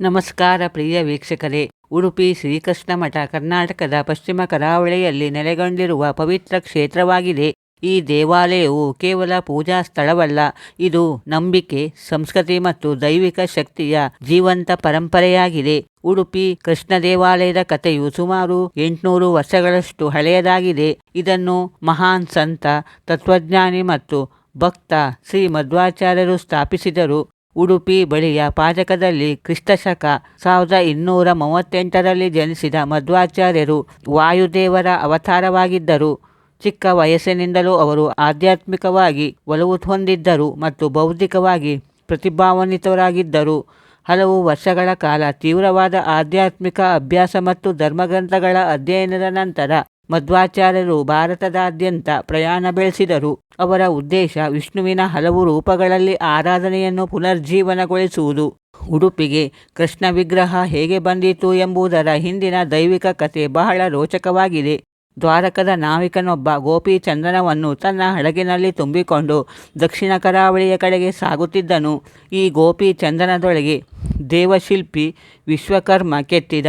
ನಮಸ್ಕಾರ ಪ್ರಿಯ ವೀಕ್ಷಕರೇ. ಉಡುಪಿ ಶ್ರೀಕೃಷ್ಣ ಮಠ ಕರ್ನಾಟಕದ ಪಶ್ಚಿಮ ಕರಾವಳಿಯಲ್ಲಿ ನೆಲೆಗೊಂಡಿರುವ ಪವಿತ್ರ ಕ್ಷೇತ್ರವಾಗಿದೆ. ಈ ದೇವಾಲಯವು ಕೇವಲ ಪೂಜಾ ಸ್ಥಳವಲ್ಲ, ಇದು ನಂಬಿಕೆ, ಸಂಸ್ಕೃತಿ ಮತ್ತು ದೈವಿಕ ಶಕ್ತಿಯ ಜೀವಂತ ಪರಂಪರೆಯಾಗಿದೆ. ಉಡುಪಿ ಕೃಷ್ಣ ದೇವಾಲಯದ ಕಥೆಯು ಸುಮಾರು ಎಂಟುನೂರು ವರ್ಷಗಳಷ್ಟು ಹಳೆಯದಾಗಿದೆ. ಇದನ್ನು ಮಹಾನ್ ಸಂತ, ತತ್ವಜ್ಞಾನಿ ಮತ್ತು ಭಕ್ತ ಶ್ರೀ ಮಧ್ವಾಚಾರ್ಯರು ಸ್ಥಾಪಿಸಿದರು. ಉಡುಪಿ ಬಳಿಯ ಪಾಜಕದಲ್ಲಿ ಕ್ರಿಸ್ತಶಕ ಸಾವಿರದ ಇನ್ನೂರ ಮೂವತ್ತೆಂಟರಲ್ಲಿ ಜನಿಸಿದ ಮಧ್ವಾಚಾರ್ಯರು ವಾಯುದೇವರ ಅವತಾರವಾಗಿದ್ದರು. ಚಿಕ್ಕ ವಯಸ್ಸಿನಿಂದಲೂ ಅವರು ಆಧ್ಯಾತ್ಮಿಕವಾಗಿ ಒಲವು ಹೊಂದಿದ್ದರು ಮತ್ತು ಬೌದ್ಧಿಕವಾಗಿ ಪ್ರತಿಭಾನ್ವಿತರಾಗಿದ್ದರು ಹಲವು ವರ್ಷಗಳ ಕಾಲ ತೀವ್ರವಾದ ಆಧ್ಯಾತ್ಮಿಕ ಅಭ್ಯಾಸ ಮತ್ತು ಧರ್ಮಗ್ರಂಥಗಳ ಅಧ್ಯಯನದ ನಂತರ ಮಧ್ವಾಚಾರ್ಯರು ಭಾರತದಾದ್ಯಂತ ಪ್ರಯಾಣ ಬೆಳೆಸಿದರು. ಅವರ ಉದ್ದೇಶ ವಿಷ್ಣುವಿನ ಹಲವು ರೂಪಗಳಲ್ಲಿ ಆರಾಧನೆಯನ್ನು ಪುನರ್ಜೀವನಗೊಳಿಸುವುದು. ಉಡುಪಿಗೆ ಕೃಷ್ಣ ವಿಗ್ರಹ ಹೇಗೆ ಬಂದಿತು ಎಂಬುದರ ಹಿಂದಿನ ದೈವಿಕ ಕಥೆ ಬಹಳ ರೋಚಕವಾಗಿದೆ. ದ್ವಾರಕದ ನಾವಿಕನೊಬ್ಬ ಗೋಪಿ ಚಂದನವನ್ನು ತನ್ನ ಹಡಗಿನಲ್ಲಿ ತುಂಬಿಕೊಂಡು ದಕ್ಷಿಣ ಕರಾವಳಿಯ ಕಡೆಗೆ ಸಾಗುತ್ತಿದ್ದನು. ಈ ಗೋಪಿ ಚಂದನದೊಳಗೆ ದೇವಶಿಲ್ಪಿ ವಿಶ್ವಕರ್ಮ ಕೆತ್ತಿದ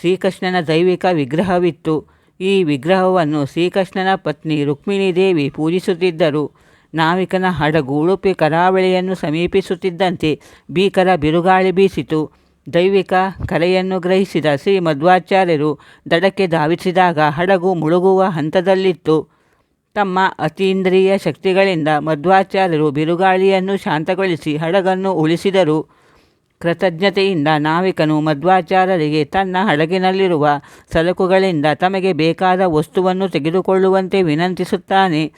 ಶ್ರೀಕೃಷ್ಣನ ದೈವಿಕ ವಿಗ್ರಹವಿತ್ತು. ಈ ವಿಗ್ರಹವನ್ನು ಶ್ರೀಕೃಷ್ಣನ ಪತ್ನಿ ರುಕ್ಮಿಣಿ ದೇವಿ ಪೂಜಿಸುತ್ತಿದ್ದರು. ನಾವಿಕನ ಹಡಗು ಉಡುಪಿ ಕರಾವಳಿಯನ್ನು ಸಮೀಪಿಸುತ್ತಿದ್ದಂತೆ ಭೀಕರ ಬಿರುಗಾಳಿ ಬೀಸಿತು. ದೈವಿಕ ಕಲೆಯನ್ನು ಗ್ರಹಿಸಿದ ಶ್ರೀ ಮಧ್ವಾಚಾರ್ಯರು ದಡಕ್ಕೆ ಧಾವಿಸಿದಾಗ ಹಡಗು ಮುಳುಗುವ ಹಂತದಲ್ಲಿತ್ತು. ತಮ್ಮ ಅತೀಂದ್ರಿಯ ಶಕ್ತಿಗಳಿಂದ ಮಧ್ವಾಚಾರ್ಯರು ಬಿರುಗಾಳಿಯನ್ನು ಶಾಂತಗೊಳಿಸಿ ಹಡಗನ್ನು ಉಳಿಸಿದರು. ಕೃತಜ್ಞತೆಯಿಂದ ನಾವಿಕನು ಮಧ್ವಾಚಾರ್ಯರಿಗೆ ತನ್ನ ಹಡಗಿನಲ್ಲಿರುವ ಸರಕುಗಳಿಂದ ತಮಗೆ ಬೇಕಾದ ವಸ್ತುವನ್ನು ತೆಗೆದುಕೊಳ್ಳುವಂತೆ ವಿನಂತಿಸುತ್ತಾನೆ.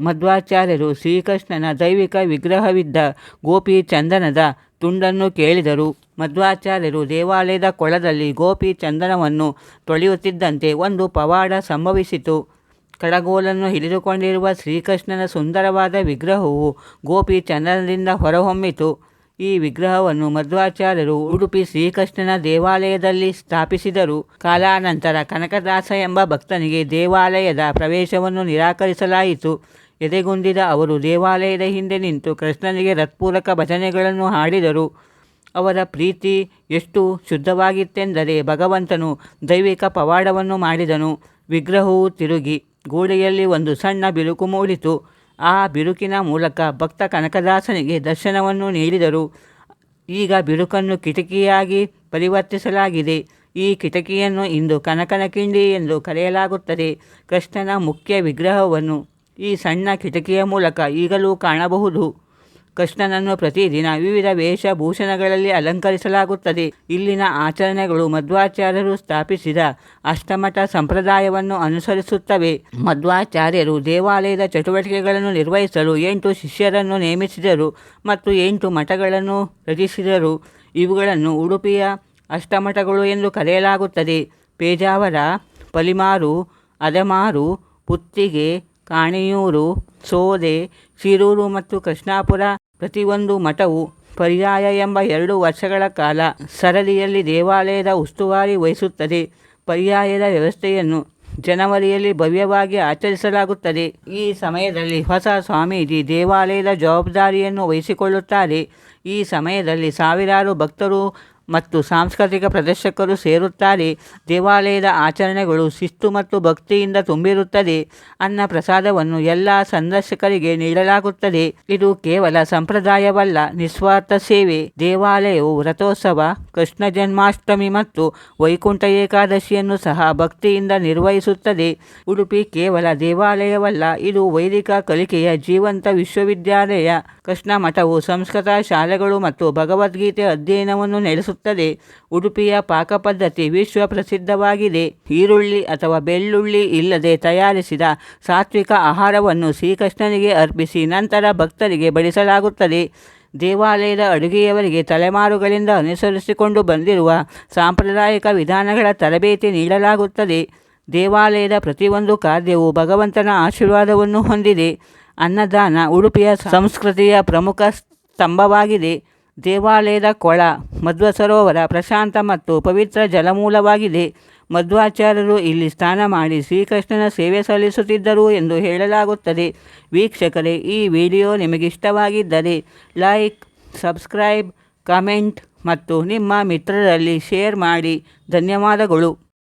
ಮಧ್ವಾಚಾರ್ಯರು ಶ್ರೀಕೃಷ್ಣನ ದೈವಿಕ ವಿಗ್ರಹವಿದ್ದ ಗೋಪಿ ಚಂದನದ ತುಂಡನ್ನು ಕೇಳಿದರು. ಮಧ್ವಾಚಾರ್ಯರು ದೇವಾಲಯದ ಕೊಳದಲ್ಲಿ ಗೋಪಿ ಚಂದನವನ್ನು ತೊಳೆಯುತ್ತಿದ್ದಂತೆ ಒಂದು ಪವಾಡ ಸಂಭವಿಸಿತು. ಕಡಗೋಲನ್ನು ಹಿಡಿದುಕೊಂಡಿರುವ ಶ್ರೀಕೃಷ್ಣನ ಸುಂದರವಾದ ವಿಗ್ರಹವು ಗೋಪಿ ಚಂದನದಿಂದ ಹೊರಹೊಮ್ಮಿತು. ಈ ವಿಗ್ರಹವನ್ನು ಮಧ್ವಾಚಾರ್ಯರು ಉಡುಪಿ ಶ್ರೀಕೃಷ್ಣನ ದೇವಾಲಯದಲ್ಲಿ ಸ್ಥಾಪಿಸಿದರು. ಕಾಲಾನಂತರ ಕನಕದಾಸ ಎಂಬ ಭಕ್ತನಿಗೆ ದೇವಾಲಯದ ಪ್ರವೇಶವನ್ನು ನಿರಾಕರಿಸಲಾಯಿತು. ಎದೆಗುಂದಿದ ಅವರು ದೇವಾಲಯದ ಹಿಂದೆ ನಿಂತು ಕೃಷ್ಣನಿಗೆ ರತ್ಪೂರಕ ಭಜನೆಗಳನ್ನು ಹಾಡಿದರು. ಅವರ ಪ್ರೀತಿ ಎಷ್ಟು ಶುದ್ಧವಾಗಿತ್ತೆಂದರೆ ಭಗವಂತನು ದೈವಿಕ ಪವಾಡವನ್ನು ಮಾಡಿದನು. ವಿಗ್ರಹವು ತಿರುಗಿ ಗೋಡೆಯಲ್ಲಿ ಒಂದು ಸಣ್ಣ ಬಿರುಕು ಮೂಡಿತು. ಆ ಬಿರುಕಿನ ಮೂಲಕ ಭಕ್ತ ಕನಕದಾಸನಿಗೆ ದರ್ಶನವನ್ನು ನೀಡಿದರು. ಈಗ ಬಿರುಕನ್ನು ಕಿಟಕಿಯಾಗಿ ಪರಿವರ್ತಿಸಲಾಗಿದೆ. ಈ ಕಿಟಕಿಯನ್ನು ಇಂದು ಕನಕನ ಕಿಂಡಿ ಎಂದು ಕರೆಯಲಾಗುತ್ತದೆ. ಕೃಷ್ಣನ ಮುಖ್ಯ ವಿಗ್ರಹವನ್ನು ಈ ಸಣ್ಣ ಕಿಟಕಿಯ ಮೂಲಕ ಈಗಲೂ ಕಾಣಬಹುದು. ಕೃಷ್ಣನನ್ನು ಪ್ರತಿದಿನ ವಿವಿಧ ವೇಷಭೂಷಣಗಳಲ್ಲಿ ಅಲಂಕರಿಸಲಾಗುತ್ತದೆ. ಇಲ್ಲಿನ ಆಚರಣೆಗಳು ಮಧ್ವಾಚಾರ್ಯರು ಸ್ಥಾಪಿಸಿದ ಅಷ್ಟಮಠ ಸಂಪ್ರದಾಯವನ್ನು ಅನುಸರಿಸುತ್ತವೆ. ಮಧ್ವಾಚಾರ್ಯರು ದೇವಾಲಯದ ಚಟುವಟಿಕೆಗಳನ್ನು ನಿರ್ವಹಿಸಲು ಎಂಟು ಶಿಷ್ಯರನ್ನು ನೇಮಿಸಿದರು ಮತ್ತು ಎಂಟು ಮಠಗಳನ್ನು ರಚಿಸಿದರು. ಇವುಗಳನ್ನು ಉಡುಪಿಯ ಅಷ್ಟಮಠಗಳು ಎಂದು ಕರೆಯಲಾಗುತ್ತದೆ. ಪೇಜಾವರ, ಪಲಿಮಾರು, ಅದಮಾರು, ಪುತ್ತಿಗೆ, ಕಾಣಿಯೂರು, ಸೋದೆ, ಶಿರೂರು ಮತ್ತು ಕೃಷ್ಣಾಪುರ ಪ್ರತಿಯೊಂದು ಮಠವು ಪರ್ಯಾಯ ಎಂಬ ಎರಡು ವರ್ಷಗಳ ಕಾಲ ಸರದಿಯಲ್ಲಿ ದೇವಾಲಯದ ಉಸ್ತುವಾರಿ ವಹಿಸುತ್ತದೆ. ಪರ್ಯಾಯದ ವ್ಯವಸ್ಥೆಯನ್ನು ಜನವರಿಯಲ್ಲಿ ಭವ್ಯವಾಗಿ ಆಚರಿಸಲಾಗುತ್ತದೆ. ಈ ಸಮಯದಲ್ಲಿ ಹೊಸ ಸ್ವಾಮೀಜಿ ದೇವಾಲಯದ ಜವಾಬ್ದಾರಿಯನ್ನು ವಹಿಸಿಕೊಳ್ಳುತ್ತಾರೆ. ಈ ಸಮಯದಲ್ಲಿ ಸಾವಿರಾರು ಭಕ್ತರು ಮತ್ತು ಸಾಂಸ್ಕೃತಿಕ ಪ್ರದರ್ಶಕರು ಸೇರುತ್ತಾರೆ. ದೇವಾಲಯದ ಆಚರಣೆಗಳು ಶಿಸ್ತು ಮತ್ತು ಭಕ್ತಿಯಿಂದ ತುಂಬಿರುತ್ತದೆ. ಅನ್ನ ಪ್ರಸಾದವನ್ನು ಎಲ್ಲ ಸಂದರ್ಶಕರಿಗೆ ನೀಡಲಾಗುತ್ತದೆ. ಇದು ಕೇವಲ ಸಂಪ್ರದಾಯವಲ್ಲ, ನಿಸ್ವಾರ್ಥ ಸೇವೆ. ದೇವಾಲಯವು ರಥೋತ್ಸವ, ಕೃಷ್ಣ ಜನ್ಮಾಷ್ಟಮಿ ಮತ್ತು ವೈಕುಂಠ ಏಕಾದಶಿಯನ್ನು ಸಹ ಭಕ್ತಿಯಿಂದ ನಿರ್ವಹಿಸುತ್ತದೆ. ಉಡುಪಿ ಕೇವಲ ದೇವಾಲಯವಲ್ಲ, ಇದು ವೈದಿಕ ಕಲಿಕೆಯ ಜೀವಂತ ವಿಶ್ವವಿದ್ಯಾಲಯ. ಕೃಷ್ಣ ಮಠವು ಸಂಸ್ಕೃತ ಶಾಲೆಗಳು ಮತ್ತು ಭಗವದ್ಗೀತೆ ಅಧ್ಯಯನವನ್ನು ನಡೆಸುತ್ತದೆ. ಉಡುಪಿಯ ಪಾಕಪದ್ಧತಿ ವಿಶ್ವ ಪ್ರಸಿದ್ಧವಾಗಿದೆ ಈರುಳ್ಳಿ ಅಥವಾ ಬೆಳ್ಳುಳ್ಳಿ ಇಲ್ಲದೆ ತಯಾರಿಸಿದ ಸಾತ್ವಿಕ ಆಹಾರವನ್ನು ಶ್ರೀಕೃಷ್ಣನಿಗೆ ಅರ್ಪಿಸಿ ನಂತರ ಭಕ್ತರಿಗೆ ಬಡಿಸಲಾಗುತ್ತದೆ. ದೇವಾಲಯದ ಅಡುಗೆಯವರಿಗೆ ತಲೆಮಾರುಗಳಿಂದ ಅನುಸರಿಸಿಕೊಂಡು ಬಂದಿರುವ ಸಾಂಪ್ರದಾಯಿಕ ವಿಧಾನಗಳ ತರಬೇತಿ ನೀಡಲಾಗುತ್ತದೆ. ದೇವಾಲಯದ ಪ್ರತಿಯೊಂದು ಕಾರ್ಯವು ಭಗವಂತನ ಆಶೀರ್ವಾದವನ್ನು ಹೊಂದಿದೆ. ಅನ್ನದಾನ ಉಡುಪಿಯ ಸಂಸ್ಕೃತಿಯ ಪ್ರಮುಖ ಸ್ತಂಭವಾಗಿದೆ. ದೇವಾಲಯದ ಕೊಳ, ಮಧ್ವ ಸರೋವರ ಪ್ರಶಾಂತ ಮತ್ತು ಪವಿತ್ರ ಜಲಮೂಲವಾಗಿದೆ. ಮಧ್ವಾಚಾರ್ಯರು ಇಲ್ಲಿ ಸ್ನಾನ ಮಾಡಿ ಶ್ರೀಕೃಷ್ಣನ ಸೇವೆ ಸಲ್ಲಿಸುತ್ತಿದ್ದರು ಎಂದು ಹೇಳಲಾಗುತ್ತದೆ. ವೀಕ್ಷಕರೇ, ಈ ವಿಡಿಯೋ ನಿಮಗಿಷ್ಟವಾಗಿದ್ದರೆ ಲೈಕ್, ಸಬ್ಸ್ಕ್ರೈಬ್, ಕಮೆಂಟ್ ಮತ್ತು ನಿಮ್ಮ ಮಿತ್ರರಲ್ಲಿ ಶೇರ್ ಮಾಡಿ. ಧನ್ಯವಾದಗಳು.